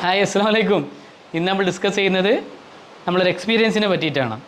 Hi അസ്സാം വലൈക്കും ഇന്ന് നമ്മൾ ഡിസ്കസ് ചെയ്യുന്നത് നമ്മളൊരു എക്സ്പീരിയൻസിനെ പറ്റിയിട്ടാണ്.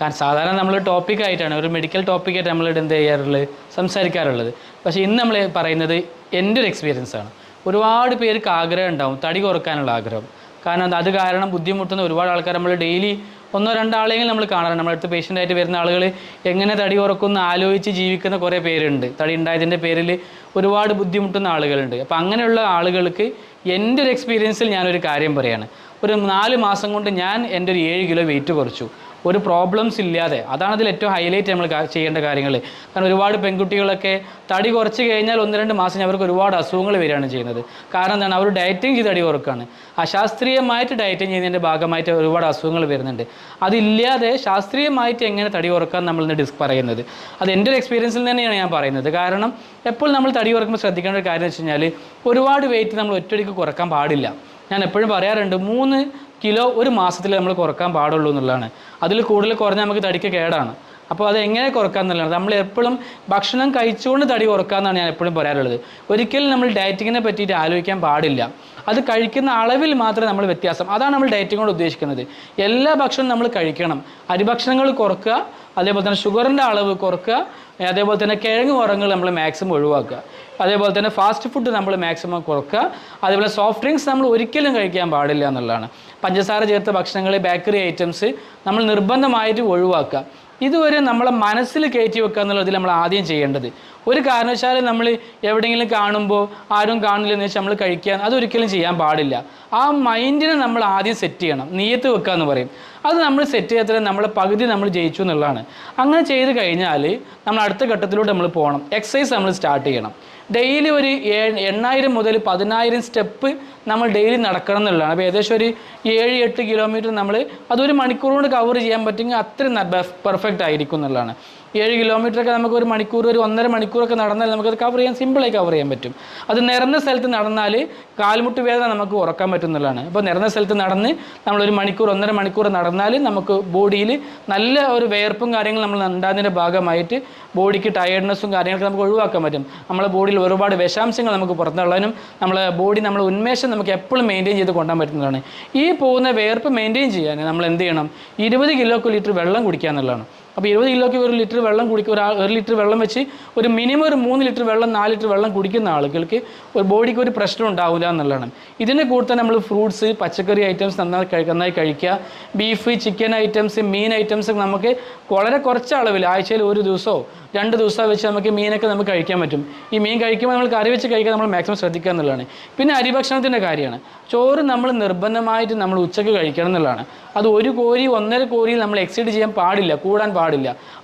കാരണം സാധാരണ നമ്മൾ ടോപ്പിക്കായിട്ടാണ് ഒരു മെഡിക്കൽ ടോപ്പിക്കായിട്ട് നമ്മളിവിടെ എന്ത് ചെയ്യാറുള്ളത് സംസാരിക്കാറുള്ളത്. പക്ഷേ ഇന്ന് നമ്മൾ പറയുന്നത് എന്റെ ഒരു എക്സ്പീരിയൻസ് ആണ്. ഒരുപാട് പേർക്ക് ആഗ്രഹം ഉണ്ടാവും തടി കുറക്കാനുള്ള ആഗ്രഹം. കാരണം അത് കാരണം ബുദ്ധിമുട്ടുന്ന ഒരുപാട് ആൾക്കാർ നമ്മൾ ഡെയിലി ഒന്നോ രണ്ടോ ആളെങ്കിലും നമ്മൾ കാണാറുണ്ട്. നമ്മളടുത്ത് പേഷ്യന്റായിട്ട് വരുന്ന ആളുകൾ എങ്ങനെ തടി കുറക്കുന്ന ആലോചിച്ച് ജീവിക്കുന്ന കുറേ പേരുണ്ട്. തടി ഉണ്ടായതിന്റെ പേരിൽ ഒരുപാട് ബുദ്ധിമുട്ടുന്ന ആളുകളുണ്ട്. അപ്പോൾ അങ്ങനെയുള്ള ആളുകൾക്ക് എന്റെ ഒരു എക്സ്പീരിയൻസിൽ ഞാനൊരു കാര്യം പറയാണ്. ഒരു നാല് മാസം കൊണ്ട് ഞാൻ എന്റെ ഒരു ഏഴ് കിലോ വെയിറ്റ് കുറച്ചു. ഒരു പ്രോബ്ലംസ് ഇല്ലാതെ. അതാണ് അതിൽ ഏറ്റവും ഹൈലൈറ്റ് നമ്മൾ ചെയ്യേണ്ട കാര്യങ്ങൾ. കാരണം ഒരുപാട് പെൺകുട്ടികളൊക്കെ തടി കുറച്ച് കഴിഞ്ഞാൽ ഒന്ന് രണ്ട് മാസം അവർക്ക് ഒരുപാട് അസുഖങ്ങൾ വരികയാണ് ചെയ്യുന്നത്. കാരണം എന്താണ്? അവർ ഡയറ്റിങ് ചെയ്ത് തടി കുറക്കാണ്. അശാസ്ത്രീയമായിട്ട് ഡയറ്റിങ് ചെയ്യുന്നതിന്റെ ഭാഗമായിട്ട് ഒരുപാട് അസുഖങ്ങൾ വരുന്നുണ്ട്. അതില്ലാതെ ശാസ്ത്രീയമായിട്ട് എങ്ങനെ തടി കുറയ്ക്കാൻ നമ്മൾ ഇന്ന് ഡിസ്ക് പറയുന്നത്. അത് എന്റെ ഒരു എക്സ്പീരിയൻസിൽ തന്നെയാണ് ഞാൻ പറയുന്നത്. കാരണം എപ്പോൾ നമ്മൾ തടി കുറക്കുമ്പോൾ ശ്രദ്ധിക്കേണ്ട ഒരു കാര്യം എന്ന് വെച്ച് കഴിഞ്ഞാൽ ഒരുപാട് വെയിറ്റ് നമ്മൾ ഒറ്റയടിക്ക് കുറയ്ക്കാൻ പാടില്ല. ഞാൻ എപ്പോഴും പറയാറുണ്ട് മൂന്ന് കിലോ ഒരു മാസത്തിൽ നമ്മൾ കുറയ്ക്കാൻ പാടുള്ളൂ എന്നുള്ളതാണ്. അതിൽ കൂടുതൽ കുറഞ്ഞാൽ നമുക്ക് തടിക്ക് കേടാണ്. അപ്പോൾ അത് എങ്ങനെ എന്നുള്ളതാണ്. നമ്മൾ എപ്പോഴും ഭക്ഷണം കഴിച്ചുകൊണ്ട് തടി കുറക്കാമെന്നാണ് ഞാൻ എപ്പോഴും പറയാറുള്ളത്. ഒരിക്കലും നമ്മൾ ഡയറ്റിങ്ങിനെ പറ്റിയിട്ട് ആലോചിക്കാൻ പാടില്ല. അത് കഴിക്കുന്ന അളവിൽ മാത്രമേ നമ്മൾ വ്യത്യാസം. അതാണ് നമ്മൾ ഡയറ്റിംഗ് കൊണ്ട് ഉദ്ദേശിക്കുന്നത്. എല്ലാ ഭക്ഷണവും നമ്മൾ കഴിക്കണം. അരിഭക്ഷണങ്ങൾ കുറക്കുക അതേപോലെ തന്നെ ഷുഗറിന്റെ അളവ് കുറക്കുക അതേപോലെ തന്നെ കിഴങ്ങ് ഉറങ്ങൾ നമ്മൾ മാക്സിമം ഒഴിവാക്കുക. അതേപോലെ തന്നെ ഫാസ്റ്റ് ഫുഡ് നമ്മൾ മാക്സിമം കുറക്കുക. അതേപോലെ സോഫ്റ്റ് ഡ്രിങ്ക്സ് നമ്മൾ ഒരിക്കലും കഴിക്കാൻ പാടില്ല എന്നുള്ളതാണ്. പഞ്ചസാര ചേർത്ത ഭക്ഷണങ്ങൾ ബേക്കറി ഐറ്റംസ് നമ്മൾ നിർബന്ധമായിട്ട് ഒഴിവാക്കുക. ഇതുവരെ നമ്മളെ മനസ്സിൽ കയറ്റി വെക്കുക എന്നുള്ളതിൽ നമ്മൾ ആദ്യം ചെയ്യേണ്ടത്. ഒരു കാരണവശാലും നമ്മൾ എവിടെയെങ്കിലും കാണുമ്പോൾ ആരും കാണില്ലെന്ന് വെച്ചാൽ നമ്മൾ കഴിക്കാൻ അതൊരിക്കലും ചെയ്യാൻ പാടില്ല. ആ മൈൻഡിനെ നമ്മൾ ആദ്യം സെറ്റ് ചെയ്യണം. നീയത്ത് വെക്കുക എന്ന് പറയും. അത് നമ്മൾ സെറ്റ് ചെയ്യാത്ത നമ്മളെ പകുതി നമ്മൾ ജയിച്ചു എന്നുള്ളതാണ്. അങ്ങനെ ചെയ്ത് കഴിഞ്ഞാൽ നമ്മൾ അടുത്ത ഘട്ടത്തിലൂടെ നമ്മൾ പോകണം. എക്സസൈസ് നമ്മൾ സ്റ്റാർട്ട് ചെയ്യണം. ഡെയിലി ഒരു എണ്ണായിരം മുതൽ പതിനായിരം സ്റ്റെപ്പ് നമ്മൾ ഡെയിലി നടക്കണം എന്നുള്ളതാണ്. അപ്പോൾ ഏകദേശം ഒരു ഏഴ് എട്ട് കിലോമീറ്റർ നമ്മൾ അതൊരു മണിക്കൂർ കൊണ്ട് കവർ ചെയ്യാൻ പറ്റുമെങ്കിൽ അത്രയും പെർഫെക്റ്റ് ആയിരിക്കും എന്നുള്ളതാണ്. ഏഴ് കിലോമീറ്ററൊക്കെ നമുക്ക് ഒരു മണിക്കൂർ ഒരു ഒന്നര മണിക്കൂറൊക്കെ നടന്നാൽ നമുക്കത് കവർ ചെയ്യാൻ സിമ്പിളായി കവർ ചെയ്യാൻ പറ്റും. അത് നിറഞ്ഞ സ്ഥലത്ത് നടന്നാൽ കാൽമുട്ട് വേദന നമുക്ക് ഉറക്കാൻ പറ്റും എന്നുള്ളതാണ് അപ്പോൾ നിറഞ്ഞ സ്ഥലത്ത് നടന്ന് നമ്മളൊരു മണിക്കൂർ ഒന്നര മണിക്കൂർ നടന്നാൽ നമുക്ക് ബോഡിയിൽ നല്ല ഒരു വേർപ്പും കാര്യങ്ങളും നമ്മൾ ഉണ്ടാകുന്നതിന്റെ ഭാഗമായിട്ട് ബോഡിക്ക് ടയർഡ്നെസ്സും കാര്യങ്ങളൊക്കെ നമുക്ക് ഒഴിവാക്കാൻ പറ്റും. നമ്മളെ ബോഡിയിൽ ഒരുപാട് വിഷാംശങ്ങൾ നമുക്ക് പുറത്തുള്ളതിനും നമ്മളെ ബോഡി നമ്മളെ ഉന്മേഷം നമുക്ക് എപ്പോഴും മെയിന്റെയിൻ ചെയ്ത് കൊണ്ടുപോകാൻ പറ്റുന്നതാണ്. ഈ പോകുന്ന വേർപ്പ് മെയിന്റെയിൻ ചെയ്യാൻ നമ്മൾ എന്ത് ചെയ്യണം? ഇരുപത് കിലോ ലിറ്റർ വെള്ളം കുടിക്കുക എന്നുള്ളതാണ്. അപ്പോൾ ഇരുപത് കിലോയ്ക്ക് ഒരു ലിറ്റർ വെള്ളം കുടിക്കുക ഒരു ഒരു ലിറ്റർ വെള്ളം വെച്ച് ഒരു മിനിമം ഒരു മൂന്ന് ലിറ്റർ വെള്ളം നാല് ലിറ്റർ വെള്ളം കുടിക്കുന്ന ആളുകൾക്ക് ഒരു ബോഡിക്ക് ഒരു പ്രശ്നം ഉണ്ടാവില്ല എന്നുള്ളതാണ്. ഇതിന്റെ കൂടുതൽ നമ്മൾ ഫ്രൂട്ട്സ് പച്ചക്കറി ഐറ്റംസ് നന്നായി നന്നായി കഴിക്കുക. ബീഫ് ചിക്കൻ ഐറ്റംസ് മീൻ ഐറ്റംസ് നമുക്ക് വളരെ കുറച്ച് അളവിൽ ആഴ്ചയിൽ ഒരു ദിവസമോ രണ്ട് ദിവസം വെച്ച് നമുക്ക് മീനൊക്കെ നമുക്ക് കഴിക്കാൻ പറ്റും. ഈ മീൻ കഴിക്കുമ്പോൾ നമ്മൾ കറി വെച്ച് കഴിക്കാൻ നമ്മൾ മാക്സിമം ശ്രദ്ധിക്കുക എന്നുള്ളതാണ്. പിന്നെ അരിഭക്ഷണത്തിന്റെ കാര്യമാണ്. ചോറ് നമ്മൾ നിർബന്ധമായിട്ട് നമ്മൾ ഉച്ചയ്ക്ക് കഴിക്കണം എന്നുള്ളതാണ്. അത് ഒരു കോരി ഒന്നര കോരിയിൽ നമ്മൾ എക്സൈഡ് ചെയ്യാൻ പാടില്ല കൂടാൻ പാടില്ല.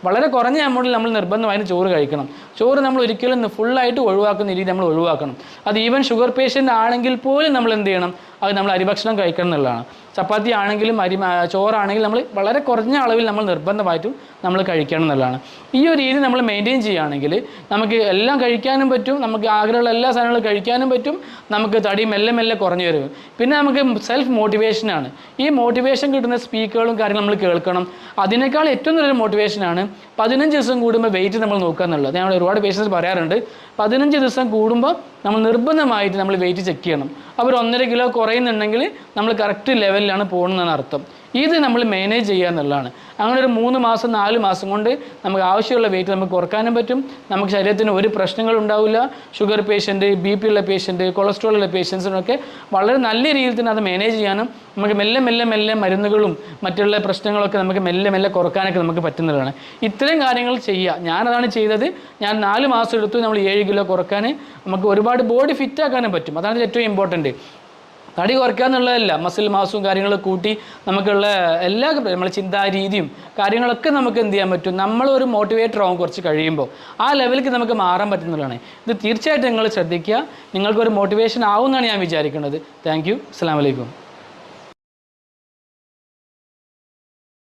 വളരെ കുറഞ്ഞ എമൗണ്ടിൽ നമ്മൾ നിർബന്ധമായിട്ട് ചോറ് കഴിക്കണം. ചോറ് നമ്മൾ ഒരിക്കലും ഫുള്ളായിട്ട് ഒഴിവാക്കുന്ന രീതി നമ്മൾ ഒഴിവാക്കണം. അത് ഈവൻ ഷുഗർ പേഷ്യന്റ് ആണെങ്കിൽ പോലും നമ്മൾ എന്ത് ചെയ്യണം? അത് നമ്മൾ അരിഭക്ഷണം കഴിക്കണം എന്നുള്ളതാണ്. ചപ്പാത്തി ആണെങ്കിലും അരി ചോറാണെങ്കിലും നമ്മൾ വളരെ കുറഞ്ഞ അളവിൽ നമ്മൾ നിർബന്ധമായിട്ടും നമ്മൾ കഴിക്കണം എന്നുള്ളതാണ്. ഈ ഒരു രീതി നമ്മൾ മെയിന്റെയിൻ ചെയ്യുകയാണെങ്കിൽ നമുക്ക് എല്ലാം കഴിക്കാനും പറ്റും നമുക്ക് ആഗ്രഹമുള്ള എല്ലാ സാധനങ്ങളും കഴിക്കാനും പറ്റും നമുക്ക് തടി മെല്ലെ മെല്ലെ കുറഞ്ഞു വരും. പിന്നെ നമുക്ക് സെൽഫ് മോട്ടിവേഷനാണ് ഈ മോട്ടിവേഷൻ കിട്ടുന്ന സ്പീക്കുകളും കാര്യങ്ങളും നമ്മൾ കേൾക്കണം. അതിനേക്കാൾ ഏറ്റവും നല്ലൊരു മോട്ടിവേഷനാണ് പതിനഞ്ച് ദിവസം കൂടുമ്പോൾ വെയിറ്റ് നമ്മൾ നോക്കുക എന്നുള്ളത്. ഞാൻ ഒരുപാട് പേഷ്യൻസ് പറയാറുണ്ട് പതിനഞ്ച് ദിവസം കൂടുമ്പോൾ നമ്മൾ നിർബന്ധമായിട്ട് നമ്മൾ വെയിറ്റ് ചെക്ക് ചെയ്യണം. അവർ ഒന്നര കിലോ കുറയുന്നുണ്ടെങ്കിൽ നമ്മൾ കറക്റ്റ് ലെവലിലാണ് പോകുന്നതെന്നർത്ഥം ഇത് നമ്മൾ മാനേജ് ചെയ്യുക എന്നുള്ളതാണ്. അങ്ങനെ ഒരു മൂന്ന് മാസം നാല് മാസം കൊണ്ട് നമുക്ക് ആവശ്യമുള്ള വെയിറ്റ് നമുക്ക് കുറക്കാനും പറ്റും. നമുക്ക് ശരീരത്തിന് ഒരു പ്രശ്നങ്ങളും ഉണ്ടാവില്ല. ഷുഗർ പേഷ്യന്റ് ബി പി ഉള്ള പേഷ്യന്റ് കൊളസ്ട്രോൾ ഉള്ള പേഷ്യൻസിനൊക്കെ വളരെ നല്ല രീതിയിൽ തന്നെ അത് മാനേജ് ചെയ്യാനും നമുക്ക് മെല്ലെ മെല്ലെ മെല്ലെ മരുന്നുകളും മറ്റുള്ള പ്രശ്നങ്ങളൊക്കെ നമുക്ക് മെല്ലെ മെല്ലെ കുറക്കാനൊക്കെ നമുക്ക് പറ്റുന്നതാണ്. ഇത്രയും കാര്യങ്ങൾ ചെയ്യുക. ഞാനതാണ് ചെയ്തത്. ഞാൻ നാല് മാസം എടുത്തു നമ്മൾ ഏഴ് കിലോ കുറയ്ക്കാൻ. നമുക്ക് ഒരുപാട് ബോഡി ഫിറ്റ് ആക്കാനും പറ്റും. അതാണ് ഏറ്റവും ഇമ്പോർട്ടന്റ് തടി കുറയ്ക്കുക എന്നുള്ളതല്ല. മസിൽ മാസും കാര്യങ്ങളൊക്കെ കൂട്ടി നമുക്കുള്ള എല്ലാ നമ്മളെ ചിന്താരീതിയും കാര്യങ്ങളൊക്കെ നമുക്ക് എന്ത് ചെയ്യാൻ പറ്റും? നമ്മളൊരു മോട്ടിവേറ്റർ ആവും കുറച്ച് കഴിയുമ്പോൾ. ആ ലെവലിലേക്ക് നമുക്ക് മാറാൻ പറ്റുന്നതാണ് ഇത് തീർച്ചയായിട്ടും നിങ്ങൾ ശ്രദ്ധിക്കുക. നിങ്ങൾക്കൊരു മോട്ടിവേഷൻ ആവും എന്നാണ് ഞാൻ വിചാരിക്കുന്നത്. താങ്ക് യു അസ്സാം വലൈക്കും